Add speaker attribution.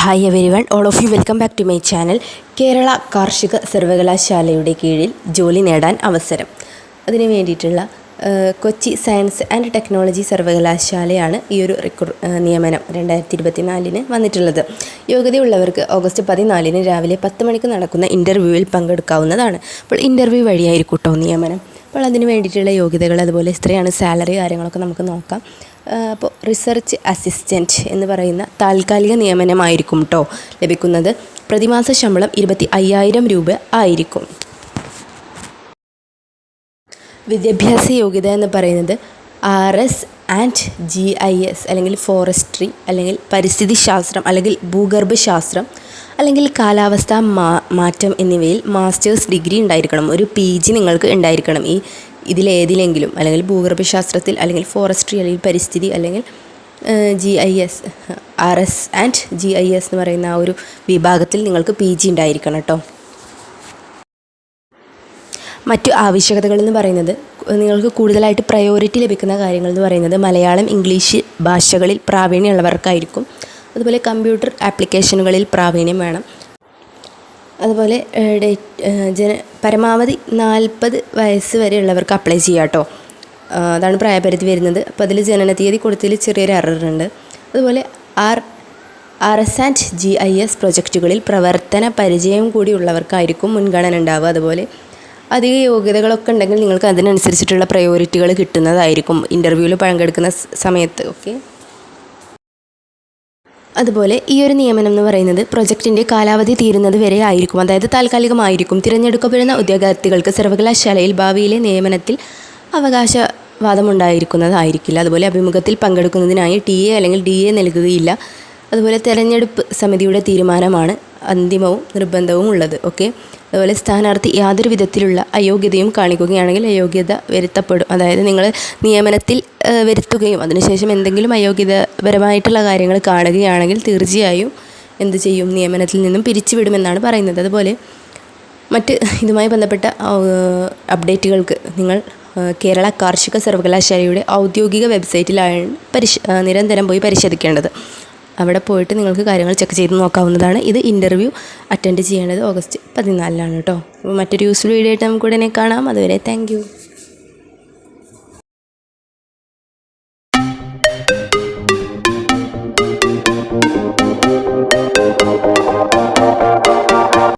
Speaker 1: Hi everyone all of you welcome back to my channel Kerala കാർഷിക സർവകലാശാലയുടെ കീഴിൽ ജോലി നേടാൻ അവസരം. അതിനു വേണ്ടിയിട്ടുള്ള കൊച്ചി സയൻസ് ആൻഡ് ടെക്നോളജി സർവകലാശാലയാണ് ഈ ഒരു റിക്രൂ നിയമനം രണ്ടായിരത്തി ഇരുപത്തി നാലിന് വന്നിട്ടുള്ളത് യോഗ്യതയുള്ളവർക്ക് ഓഗസ്റ്റ് പതിനാലിന് രാവിലെ പത്ത് മണിക്ക് നടക്കുന്ന ഇന്റർവ്യൂവിൽ പങ്കെടുക്കാവുന്നതാണ്. അപ്പോൾ ഇന്റർവ്യൂ വഴിയായിരിക്കും കേട്ടോ നിയമനം? അപ്പോൾ അതിന് വേണ്ടിയിട്ടുള്ള യോഗ്യതകൾ അതുപോലെ എത്രയാണ് സാലറി കാര്യങ്ങളൊക്കെ നമുക്ക് നോക്കാം. അപ്പോൾ റിസർച്ച് അസിസ്റ്റന്റ് എന്ന് പറയുന്ന താൽക്കാലിക നിയമനമായിരിക്കും കേട്ടോ ലഭിക്കുന്നത്. പ്രതിമാസ ശമ്പളം ഇരുപത്തി അയ്യായിരം രൂപ ആയിരിക്കും. വിദ്യാഭ്യാസ യോഗ്യത എന്ന് പറയുന്നത് R S and G I S അല്ലെങ്കിൽ ഫോറസ്ട്രി അല്ലെങ്കിൽ പരിസ്ഥിതി ശാസ്ത്രം അല്ലെങ്കിൽ ഭൂഗർഭശാസ്ത്രം അല്ലെങ്കിൽ കാലാവസ്ഥ മാറ്റം എന്നിവയിൽ മാസ്റ്റേഴ്സ് ഡിഗ്രി ഉണ്ടായിരിക്കണം. ഒരു പി ജി നിങ്ങൾക്ക് ഉണ്ടായിരിക്കണം. ഈ ഇതിലേതിലെങ്കിലും അല്ലെങ്കിൽ ഭൂഗർഭശാസ്ത്രത്തിൽ അല്ലെങ്കിൽ ഫോറസ്ട്രി അല്ലെങ്കിൽ പരിസ്ഥിതി അല്ലെങ്കിൽ G I S R S and G I S എന്ന് പറയുന്ന ആ ഒരു വിഭാഗത്തിൽ നിങ്ങൾക്ക് പി ജി ഉണ്ടായിരിക്കണം കേട്ടോ. മറ്റു ആവശ്യകതകൾ എന്ന് പറയുന്നത് നിങ്ങൾക്ക് കൂടുതലായിട്ട് പ്രയോറിറ്റി ലഭിക്കുന്ന കാര്യങ്ങൾ എന്ന് പറയുന്നത് മലയാളം ഇംഗ്ലീഷ് ഭാഷകളിൽ പ്രാവീണ്യമുള്ളവർക്കായിരിക്കും. അതുപോലെ കമ്പ്യൂട്ടർ ആപ്ലിക്കേഷനുകളിൽ പ്രാവീണ്യം വേണം. അതുപോലെ ജന പരമാവധി നാൽപ്പത് വയസ്സ് വരെയുള്ളവർക്ക് അപ്ലൈ ചെയ്യാം കേട്ടോ അതാണ് പ്രായപരിധി വരുന്നത്. അപ്പോൾ അതിൽ ജനന തീയതി കൊടുത്തതിൽ ചെറിയൊരു എററുണ്ട്. അതുപോലെ R R S and G I S പ്രൊജക്റ്റുകളിൽ പ്രവർത്തന പരിചയം കൂടി ഉള്ളവർക്കായിരിക്കും മുൻഗണന ഉണ്ടാവുക. അതുപോലെ അധിക യോഗ്യതകളൊക്കെ ഉണ്ടെങ്കിൽ നിങ്ങൾക്ക് അതിനനുസരിച്ചിട്ടുള്ള പ്രയോറിറ്റികൾ കിട്ടുന്നതായിരിക്കും. ഇന്റർവ്യൂവിൽ പങ്കെടുക്കുന്ന സമയത്ത് ഓക്കെ അതുപോലെ ഈ ഒരു നിയമനം എന്ന് പറയുന്നത് പ്രൊജക്റ്റിന്റെ കാലാവധി തീരുന്നത് വരെ ആയിരിക്കും. അതായത് താൽക്കാലികമായിരിക്കും. തിരഞ്ഞെടുക്കപ്പെടുന്ന ഉദ്യോഗാർത്ഥികൾക്ക് സർവകലാശാലയിൽ ഭാവിയിലെ നിയമനത്തിൽ അവകാശവാദമുണ്ടായിരിക്കുന്നതായിരിക്കില്ല അതുപോലെ അഭിമുഖത്തിൽ പങ്കെടുക്കുന്നതിനായി ടി എ അല്ലെങ്കിൽ ഡി എ നൽകുകയില്ല. അതുപോലെ തെരഞ്ഞെടുപ്പ് സമിതിയുടെ തീരുമാനമാണ് അന്തിമവും നിർബന്ധവും ഉള്ളത് ഓക്കെ അതുപോലെ സ്ഥാനാർത്ഥി യാതൊരു വിധത്തിലുള്ള അയോഗ്യതയും കാണിക്കുകയാണെങ്കിൽ അയോഗ്യത വരുത്തപ്പെടും. അതായത് നിങ്ങൾ നിയമനത്തിൽ വരുത്തുകയും അതിനുശേഷം എന്തെങ്കിലും അയോഗ്യതപരമായിട്ടുള്ള കാര്യങ്ങൾ കാണുകയാണെങ്കിൽ തീർച്ചയായും എന്ത് ചെയ്യും? നിയമനത്തിൽ നിന്നും പിരിച്ചുവിടുമെന്നാണ് പറയുന്നത്. അതുപോലെ മറ്റ് ഇതുമായി ബന്ധപ്പെട്ട അപ്ഡേറ്റുകൾക്ക് നിങ്ങൾ കേരള കാർഷിക സർവകലാശാലയുടെ ഔദ്യോഗിക വെബ്സൈറ്റിലാണ് പരിശ നിരന്തരം പോയി പരിശോധിക്കേണ്ടത്. അവിടെ പോയിട്ട് നിങ്ങൾക്ക് കാര്യങ്ങൾ ചെക്ക് ചെയ്ത് നോക്കാവുന്നതാണ്. ഇത് ഇന്റർവ്യൂ അറ്റൻഡ് ചെയ്യേണ്ടത് ഓഗസ്റ്റ് പതിനാലിനാണ് കേട്ടോ അപ്പോൾ മറ്റൊരു യൂസ്ഫുൾ വീഡിയോ ആയിട്ട് നമുക്ക് ഉടനെ കാണാം. അതുവരെ താങ്ക്